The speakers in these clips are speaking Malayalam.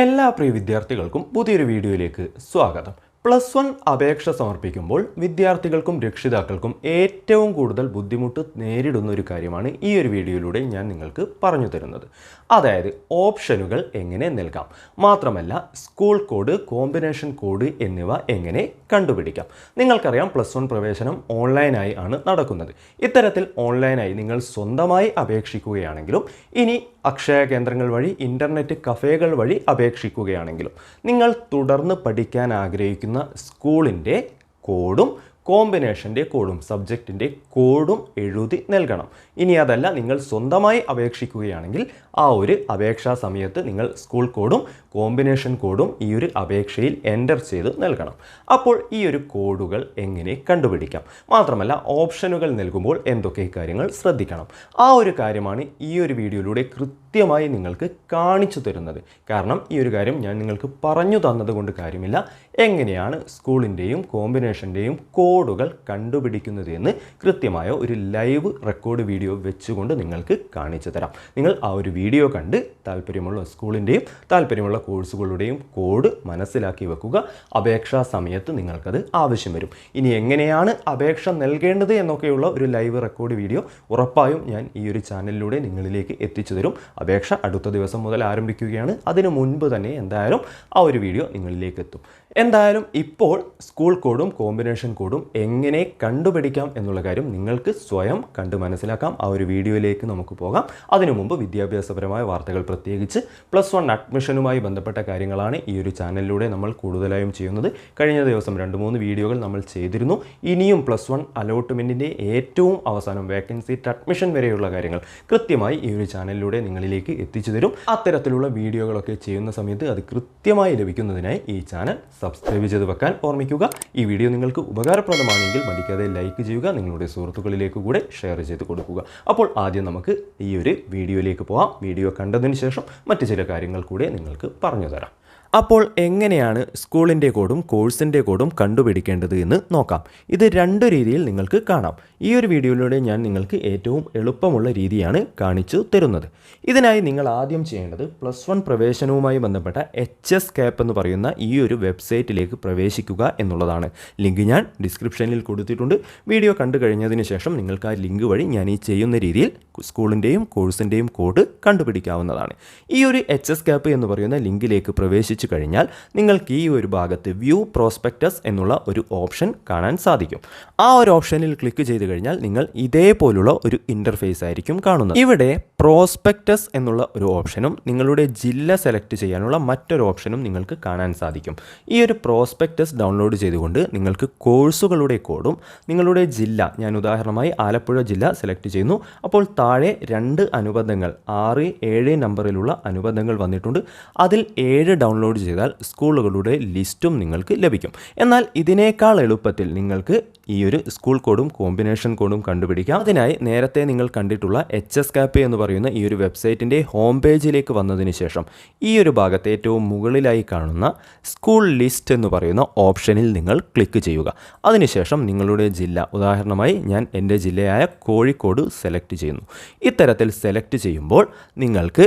എല്ലാ പ്രിയ വിദ്യാർത്ഥികൾക്കും പുതിയൊരു വീഡിയോയിലേക്ക് സ്വാഗതം. പ്ലസ് വൺ അപേക്ഷ സമർപ്പിക്കുമ്പോൾ വിദ്യാർത്ഥികൾക്കും രക്ഷിതാക്കൾക്കും ഏറ്റവും കൂടുതൽ ബുദ്ധിമുട്ട് നേരിടുന്ന ഒരു കാര്യമാണ് ഈ ഒരു വീഡിയോയിലൂടെ ഞാൻ നിങ്ങൾക്ക് പറഞ്ഞു തരുന്നത്. അതായത് ഓപ്ഷനുകൾ എങ്ങനെ നൽകാം? മാത്രമല്ല സ്കൂൾ കോഡ് കോമ്പിനേഷൻ കോഡ് എന്നിവ എങ്ങനെ കണ്ടുപിടിക്കാം? നിങ്ങൾക്കറിയാം പ്ലസ് വൺ പ്രവേശനം ഓൺലൈനായി ആണ് നടക്കുന്നത്. ഇത്തരത്തിൽ ഓൺലൈനായി നിങ്ങൾ സ്വന്തമായി അപേക്ഷിക്കുകയാണെങ്കിലും ഇനി അക്ഷയ കേന്ദ്രങ്ങൾ വഴി ഇന്റർനെറ്റ് കഫേകൾ വഴി അപേക്ഷിക്കുകയാണെങ്കിലും നിങ്ങൾ തുടർന്ന് പഠിക്കാൻ ആഗ്രഹിക്കുന്ന സ്കൂളിന്റെ കോഡും കോമ്പിനേഷന്റെ കോഡും സബ്ജക്റ്റിന്റെ കോഡും എഴുതി നൽകണം. ഇനി അതല്ല നിങ്ങൾ സ്വന്തമായി അപേക്ഷിക്കുകയാണെങ്കിൽ ആ ഒരു അപേക്ഷാ സമയത്ത് നിങ്ങൾ സ്കൂൾ കോഡും കോമ്പിനേഷൻ കോഡും ഈ ഒരു അപേക്ഷയിൽ എന്റർ ചെയ്ത് നൽകണം. അപ്പോൾ ഈ ഒരു കോഡുകൾ എങ്ങനെ കണ്ടുപിടിക്കാം? മാത്രമല്ല ഓപ്ഷനുകൾ നൽകുമ്പോൾ എന്തൊക്കെ കാര്യങ്ങൾ ശ്രദ്ധിക്കണം? ആ ഒരു കാര്യമാണ് ഈ ഒരു വീഡിയോയിലൂടെ കൃത്യമായി നിങ്ങൾക്ക് കാണിച്ചു തരുന്നത്. കാരണം ഈ ഒരു കാര്യം ഞാൻ നിങ്ങൾക്ക് പറഞ്ഞു തന്നതുകൊണ്ട് കാര്യമില്ല. എങ്ങനെയാണ് സ്കൂളിന്റെയും കോമ്പിനേഷന്റെയും കോഡുകൾ കണ്ടുപിടിക്കുന്നത് എന്ന് കൃത്യമായ ഒരു ലൈവ് റെക്കോർഡ് വീഡിയോ വെച്ചുകൊണ്ട് നിങ്ങൾക്ക് കാണിച്ചു തരാം. നിങ്ങൾ ആ ഒരു വീഡിയോ കണ്ട് താല്പര്യമുള്ള സ്കൂളിന്റെയും താല്പര്യമുള്ള കോഴ്സുകളുടെയും കോഡ് മനസ്സിലാക്കി വെക്കുക. അപേക്ഷാ സമയത്ത് നിങ്ങൾക്കത് ആവശ്യം വരും. ഇനി എങ്ങനെയാണ് അപേക്ഷ നൽകേണ്ടത് എന്നൊക്കെയുള്ള ഒരു ലൈവ് റെക്കോർഡ് വീഡിയോ ഉറപ്പായും ഞാൻ ഈ ഒരു ചാനലിലൂടെ നിങ്ങളിലേക്ക് എത്തിച്ചു തരും. അപേക്ഷ അടുത്ത ദിവസം മുതൽ ആരംഭിക്കുകയാണ്. അതിനു മുൻപ് തന്നെ എന്തായാലും ആ ഒരു വീഡിയോ നിങ്ങളിലേക്ക് എത്തും എന്തായാലും ഇപ്പോൾ സ്കൂൾ കോഡും കോമ്പിനേഷൻ കോഡും എങ്ങനെ കണ്ടുപിടിക്കാം എന്നുള്ള കാര്യം നിങ്ങൾക്ക് സ്വയം കണ്ട് മനസ്സിലാക്കാം. ആ ഒരു വീഡിയോയിലേക്ക് നമുക്ക് പോകാം. അതിനു മുമ്പ് വിദ്യാഭ്യാസപരമായ വാർത്തകൾ പ്രത്യേകിച്ച് പ്ലസ് വൺ അഡ്മിഷനുമായി ബന്ധപ്പെട്ട കാര്യങ്ങളാണ് ഈ ഒരു ചാനലിലൂടെ നമ്മൾ കൂടുതലായും ചെയ്യുന്നത്. കഴിഞ്ഞ ദിവസം രണ്ട് മൂന്ന് വീഡിയോകൾ നമ്മൾ ചെയ്തിരുന്നു. ഇനിയും പ്ലസ് വൺ അലോട്ട്മെന്റിന്റെ ഏറ്റവും അവസാനം വേക്കൻസി അഡ്മിഷൻ വരെയുള്ള കാര്യങ്ങൾ കൃത്യമായി ഈ ഒരു ചാനലിലൂടെ നിങ്ങളിലേക്ക് എത്തിച്ചു തരും. അത്തരത്തിലുള്ള വീഡിയോകളൊക്കെ ചെയ്യുന്ന സമയത്ത് അത് കൃത്യമായി ലഭിക്കുന്നതിനായി ഈ ചാനൽ സബ്സ്ക്രൈബ് ചെയ്ത് വെക്കാൻ ഓർമ്മിക്കുക. ഈ വീഡിയോ നിങ്ങൾക്ക് ഉപകാരപ്രദമാണെങ്കിൽ മടിക്കാതെ ലൈക്ക് ചെയ്യുക നിങ്ങളുടെ സുഹൃത്തുക്കളിലേക്ക് കൂടെ ഷെയർ ചെയ്ത് കൊടുക്കുക. അപ്പോൾ ആദ്യം നമുക്ക് ഈ ഒരു വീഡിയോയിലേക്ക് പോകാം വീഡിയോ കണ്ടതിന് ശേഷം മറ്റു ചില കാര്യങ്ങൾ കൂടെ നിങ്ങൾക്ക് പറഞ്ഞു തരാം. അപ്പോൾ എങ്ങനെയാണ് സ്കൂളിന്റെ കോഡും കോഴ്സിന്റെ കോഡും കണ്ടുപിടിക്കേണ്ടത് എന്ന് നോക്കാം. ഇത് രണ്ട് രീതിയിൽ നിങ്ങൾക്ക് കാണാം. ഈ ഒരു വീഡിയോയിലൂടെ ഞാൻ നിങ്ങൾക്ക് ഏറ്റവും എളുപ്പമുള്ള രീതിയാണ് കാണിച്ചു തരുന്നത്. ഇതിനായി നിങ്ങൾ ആദ്യം ചെയ്യേണ്ടത് പ്ലസ് വൺ പ്രവേശനവുമായി ബന്ധപ്പെട്ട എച്ച് എസ് ക്യാപ്പ് എന്ന് പറയുന്ന ഈ ഒരു വെബ്സൈറ്റിലേക്ക് പ്രവേശിക്കുക എന്നുള്ളതാണ്. ലിങ്ക് ഞാൻ ഡിസ്ക്രിപ്ഷനിൽ കൊടുത്തിട്ടുണ്ട്. വീഡിയോ കണ്ടു കഴിഞ്ഞതിന് ശേഷം നിങ്ങൾക്ക് ആ ലിങ്ക് വഴി ഞാൻ ഈ ചെയ്യുന്ന രീതിയിൽ സ്കൂളിന്റെയും കോഴ്സിന്റെയും കോഡ് കണ്ടുപിടിക്കാവുന്നതാണ്. ഈ ഒരു എച്ച് എസ് ക്യാപ്പ് എന്ന് പറയുന്ന ലിങ്കിലേക്ക് പ്രവേശിച്ചു കഴിഞ്ഞാൽ നിങ്ങൾക്ക് ഈ ഒരു ഭാഗത്ത് വ്യൂ പ്രോസ്പെക്ടസ് എന്നുള്ള ഒരു ഓപ്ഷൻ കാണാൻ സാധിക്കും. ആ ഒരു ഓപ്ഷനിൽ ക്ലിക്ക് ചെയ്ത് കഴിഞ്ഞാൽ നിങ്ങൾ ഇതേപോലുള്ള ഒരു ഇന്റർഫേസ് ആയിരിക്കും കാണുന്നത്. ഇവിടെ പ്രോസ്പെക്ടസ് എന്നുള്ള ഒരു ഓപ്ഷനും നിങ്ങളുടെ ജില്ല സെലക്ട് ചെയ്യാനുള്ള മറ്റൊരു ഓപ്ഷനും നിങ്ങൾക്ക് കാണാൻ സാധിക്കും. ഈ ഒരു പ്രോസ്പെക്റ്റസ് ഡൗൺലോഡ് ചെയ്തുകൊണ്ട് നിങ്ങൾക്ക് കോഴ്സുകളുടെ കോഡും നിങ്ങളുടെ ജില്ല ഞാൻ ഉദാഹരണമായി ആലപ്പുഴ ജില്ല സെലക്ട് ചെയ്യുന്നു. അപ്പോൾ താഴെ രണ്ട് അനുബന്ധങ്ങൾ ആറ് ഏഴ് നമ്പറിലുള്ള അനുബന്ധങ്ങൾ വന്നിട്ടുണ്ട്. അതിൽ ഏഴ് ഡൗൺലോഡ് ചെയ്താൽ സ്കൂളുകളുടെ ലിസ്റ്റും നിങ്ങൾക്ക് ലഭിക്കും. എന്നാൽ ഇതിനേക്കാൾ എളുപ്പത്തിൽ നിങ്ങൾക്ക് ഈ ഒരു സ്കൂൾ കോഡും കോമ്പിനേഷൻ കോഡും കണ്ടുപിടിക്കാം. അതിനായി നേരത്തെ നിങ്ങൾ കണ്ടിട്ടുള്ള എച്ച് എസ് കാപ്പി എന്ന് പറയുന്ന ഈ ഒരു വെബ്സൈറ്റിന്റെ ഹോം പേജിലേക്ക് വന്നതിന് ശേഷം ഈ ഒരു ഭാഗത്ത് ഏറ്റവും മുകളിലായി കാണുന്ന സ്കൂൾ ലിസ്റ്റ് എന്ന് പറയുന്ന ഓപ്ഷനിൽ നിങ്ങൾ ക്ലിക്ക് ചെയ്യുക. അതിനുശേഷം നിങ്ങളുടെ ജില്ല ഉദാഹരണമായി ഞാൻ എന്റെ ജില്ലയായ കോഴിക്കോട് സെലക്ട് ചെയ്യുന്നു. ഇത്തരത്തിൽ സെലക്ട് ചെയ്യുമ്പോൾ നിങ്ങൾക്ക്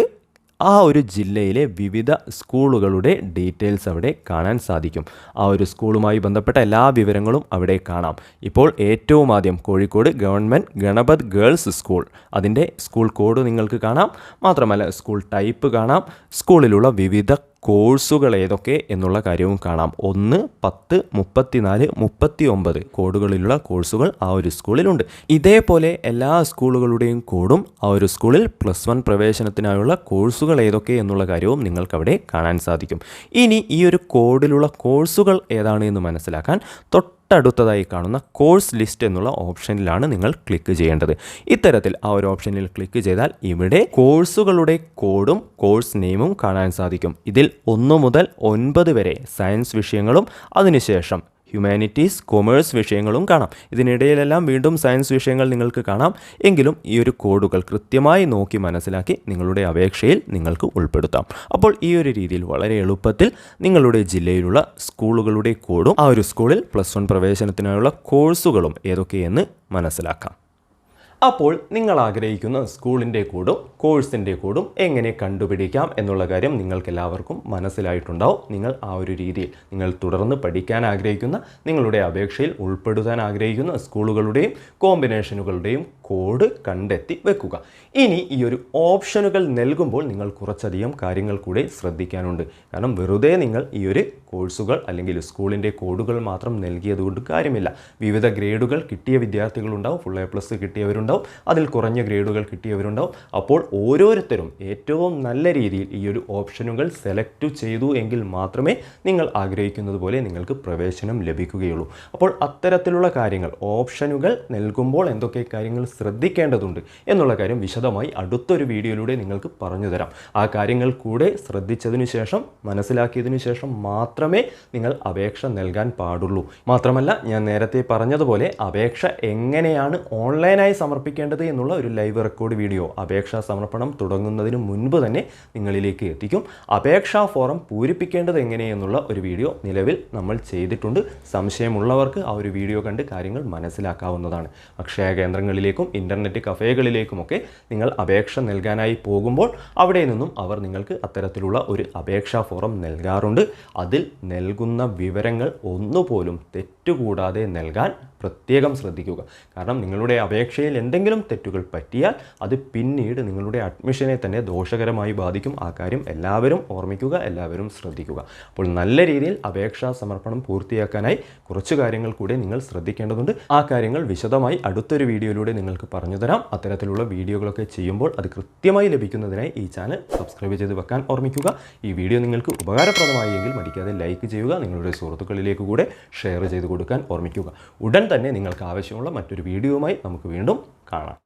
ആ ഒരു ജില്ലയിലെ വിവിധ സ്കൂളുകളുടെ ഡീറ്റെയിൽസ് അവിടെ കാണാൻ സാധിക്കും. ആ ഒരു സ്കൂളുമായി ബന്ധപ്പെട്ട എല്ലാ വിവരങ്ങളും അവിടെ കാണാം. ഇപ്പോൾ ഏറ്റവും ആദ്യം Kozhikode government Ganapath girls school. അതിന്റെ സ്കൂൾ കോഡ് നിങ്ങൾക്ക് കാണാം. മാത്രമല്ല സ്കൂൾ ടൈപ്പ് കാണാം. സ്കൂളിലുള്ള വിവിധ കോഴ്സുകൾ ഏതൊക്കെ എന്നുള്ള കാര്യവും കാണാം. ഒന്ന് പത്ത് മുപ്പത്തിനാല് മുപ്പത്തി ഒമ്പത് കോഡുകളിലുള്ള കോഴ്സുകൾ ആ ഒരു സ്കൂളിലുണ്ട്. ഇതേപോലെ എല്ലാ സ്കൂളുകളുടെയും കോഡും ആ ഒരു സ്കൂളിൽ പ്ലസ് വൺ പ്രവേശനത്തിനായുള്ള കോഴ്സുകൾ ഏതൊക്കെ എന്നുള്ള കാര്യവും നിങ്ങൾക്കവിടെ കാണാൻ സാധിക്കും. ഇനി ഈ ഒരു കോഡിലുള്ള കോഴ്സുകൾ ഏതാണ് എന്ന് മനസ്സിലാക്കാൻ തൊട്ട് തൊട്ടടുത്തതായി കാണുന്ന കോഴ്സ് ലിസ്റ്റ് എന്നുള്ള ഓപ്ഷനിലാണ് നിങ്ങൾ ക്ലിക്ക് ചെയ്യേണ്ടത്. ഇത്തരത്തിൽ ആ ഒരു ഓപ്ഷനിൽ ക്ലിക്ക് ചെയ്താൽ ഇവിടെ കോഴ്സുകളുടെ കോഡും കോഴ്സ് നെയിമും കാണാൻ സാധിക്കും. ഇതിൽ ഒന്ന് മുതൽ ഒൻപത് വരെ സയൻസ് വിഷയങ്ങളും അതിനുശേഷം ഹ്യൂമാനിറ്റീസ് കൊമേഴ്സ് വിഷയങ്ങളും കാണാം. ഇതിനിടയിലെല്ലാം വീണ്ടും സയൻസ് വിഷയങ്ങൾ നിങ്ങൾക്ക് കാണാം. എങ്കിലും ഈ ഒരു കോഡുകൾ കൃത്യമായി നോക്കി മനസ്സിലാക്കി നിങ്ങളുടെ അപേക്ഷയിൽ നിങ്ങൾക്ക് ഉൾപ്പെടുത്താം. അപ്പോൾ ഈ ഒരു രീതിയിൽ വളരെ എളുപ്പത്തിൽ നിങ്ങളുടെ ജില്ലയിലുള്ള സ്കൂളുകളുടെ കോഡും ആ ഒരു സ്കൂളിൽ പ്ലസ് വൺ പ്രവേശനത്തിനായുള്ള കോഴ്സുകളും ഏതൊക്കെയെന്ന് മനസ്സിലാക്കാം. അപ്പോൾ നിങ്ങൾ ആഗ്രഹിക്കുന്ന സ്കൂളിന്റെ കോഡും കോഴ്സിന്റെ കോഡും എങ്ങനെ കണ്ടുപിടിക്കാം എന്നുള്ള കാര്യം നിങ്ങൾക്കെല്ലാവർക്കും മനസ്സിലായിട്ടുണ്ടാവും. നിങ്ങൾ ആ ഒരു രീതിയിൽ നിങ്ങൾ തുടർന്ന് പഠിക്കാൻ ആഗ്രഹിക്കുന്ന നിങ്ങളുടെ അപേക്ഷയിൽ ഉൾപ്പെടുത്താൻ ആഗ്രഹിക്കുന്ന സ്കൂളുകളുടെയും കോമ്പിനേഷനുകളുടെയും കോഡ് കണ്ടെത്തി വെക്കുക. ഇനി ഈ ഒരു ഓപ്ഷനുകൾ നൽകുമ്പോൾ നിങ്ങൾ കുറച്ചധികം കാര്യങ്ങൾ കൂടെ ശ്രദ്ധിക്കാനുണ്ട്. കാരണം വെറുതെ നിങ്ങൾ ഈ ഒരു കോഴ്സുകൾ അല്ലെങ്കിൽ സ്കൂളിന്റെ കോഡുകൾ മാത്രം നൽകിയതുകൊണ്ട് കാര്യമില്ല. വിവിധ ഗ്രേഡുകൾ കിട്ടിയ വിദ്യാർത്ഥികളുണ്ടാവും. ഫുൾ എ പ്ലസ് കിട്ടിയവരുണ്ടാവും അതിൽ കുറഞ്ഞ ഗ്രേഡുകൾ കിട്ടിയവരുണ്ടാവും. അപ്പോൾ ഓരോരുത്തരും ഏറ്റവും നല്ല രീതിയിൽ ഈ ഒരു ഓപ്ഷനുകൾ സെലക്ട് ചെയ്തു എങ്കിൽ മാത്രമേ നിങ്ങൾ ആഗ്രഹിക്കുന്നത് പോലെ നിങ്ങൾക്ക് പ്രവേശനം ലഭിക്കുകയുള്ളൂ. അപ്പോൾ അത്തരത്തിലുള്ള കാര്യങ്ങൾ ഓപ്ഷനുകൾ നൽകുമ്പോൾ എന്തൊക്കെ കാര്യങ്ങൾ ശ്രദ്ധിക്കേണ്ടതുണ്ട് എന്നുള്ള കാര്യം വിശദമായി അടുത്തൊരു വീഡിയോയിലൂടെ നിങ്ങൾക്ക് പറഞ്ഞു തരാം. ആ കാര്യങ്ങൾ കൂടെ ശ്രദ്ധിച്ചതിനു ശേഷം മനസ്സിലാക്കിയതിനു ശേഷം മാത്രമേ നിങ്ങൾ അപേക്ഷ നൽകാൻ പാടുള്ളൂ. മാത്രമല്ല ഞാൻ നേരത്തെ പറഞ്ഞതുപോലെ അപേക്ഷ എങ്ങനെയാണ് ഓൺലൈനായി സമർപ്പിക്കേണ്ടത് എന്നുള്ള ഒരു ലൈവ് റെക്കോർഡ് വീഡിയോ അപേക്ഷാ സമർപ്പണം തുടങ്ങുന്നതിന് മുൻപ് തന്നെ നിങ്ങളിലേക്ക് എത്തിക്കും. അപേക്ഷാ ഫോറം പൂരിപ്പിക്കേണ്ടത് എങ്ങനെയെന്നുള്ള ഒരു വീഡിയോ നിലവിൽ നമ്മൾ ചെയ്തിട്ടുണ്ട്. സംശയമുള്ളവർക്ക് ആ ഒരു വീഡിയോ കണ്ട് കാര്യങ്ങൾ മനസ്സിലാക്കാവുന്നതാണ്. അക്ഷയ കേന്ദ്രങ്ങളിലേക്കും ഇന്റർനെറ്റ് കഫേകളിലേക്കുമൊക്കെ നിങ്ങൾ അപേക്ഷ നൽകാനായി പോകുമ്പോൾ അവിടെ നിന്നും അവർ നിങ്ങൾക്ക് അത്തരത്തിലുള്ള ഒരു അപേക്ഷാ ഫോറം നൽകാറുണ്ട്. അതിൽ നൽകുന്ന വിവരങ്ങൾ ഒന്നുപോലും തെറ്റുകൂടാതെ നൽകാൻ പ്രത്യേകം ശ്രദ്ധിക്കുക. കാരണം നിങ്ങളുടെ അപേക്ഷയിൽ എന്തെങ്കിലും തെറ്റുകൾ പറ്റിയാൽ അത് പിന്നീട് നിങ്ങളുടെ അഡ്മിഷനെ തന്നെ ദോഷകരമായി ബാധിക്കും. ആ കാര്യം എല്ലാവരും ഓർമ്മിക്കുക എല്ലാവരും ശ്രദ്ധിക്കുക. അപ്പോൾ നല്ല രീതിയിൽ അപേക്ഷാ സമർപ്പണം പൂർത്തിയാക്കാനായി കുറച്ച് കാര്യങ്ങൾ കൂടി നിങ്ങൾ ശ്രദ്ധിക്കേണ്ടതുണ്ട്. ആ കാര്യങ്ങൾ വിശദമായി അടുത്തൊരു വീഡിയോയിലൂടെ നിങ്ങൾക്ക് പറഞ്ഞു തരാം അത്തരത്തിലുള്ള വീഡിയോകളൊക്കെ ചെയ്യുമ്പോൾ അത് കൃത്യമായി ലഭിക്കുന്നതിനായി ഈ ചാനൽ സബ്സ്ക്രൈബ് ചെയ്ത് വെക്കാൻ ഓർമ്മിക്കുക. ഈ വീഡിയോ നിങ്ങൾക്ക് ഉപകാരപ്രദമായി എങ്കിൽ മടിക്കാതെ ലൈക്ക് ചെയ്യുക. നിങ്ങളുടെ സുഹൃത്തുക്കളിലേക്ക് കൂടെ ഷെയർ ചെയ്ത് കൊടുക്കാൻ ഓർമ്മിക്കുക. ഉടൻ തന്നെ നിങ്ങൾക്ക് ആവശ്യമുള്ള മറ്റൊരു വീഡിയോയുമായി നമുക്ക് വീണ്ടും കാണാം.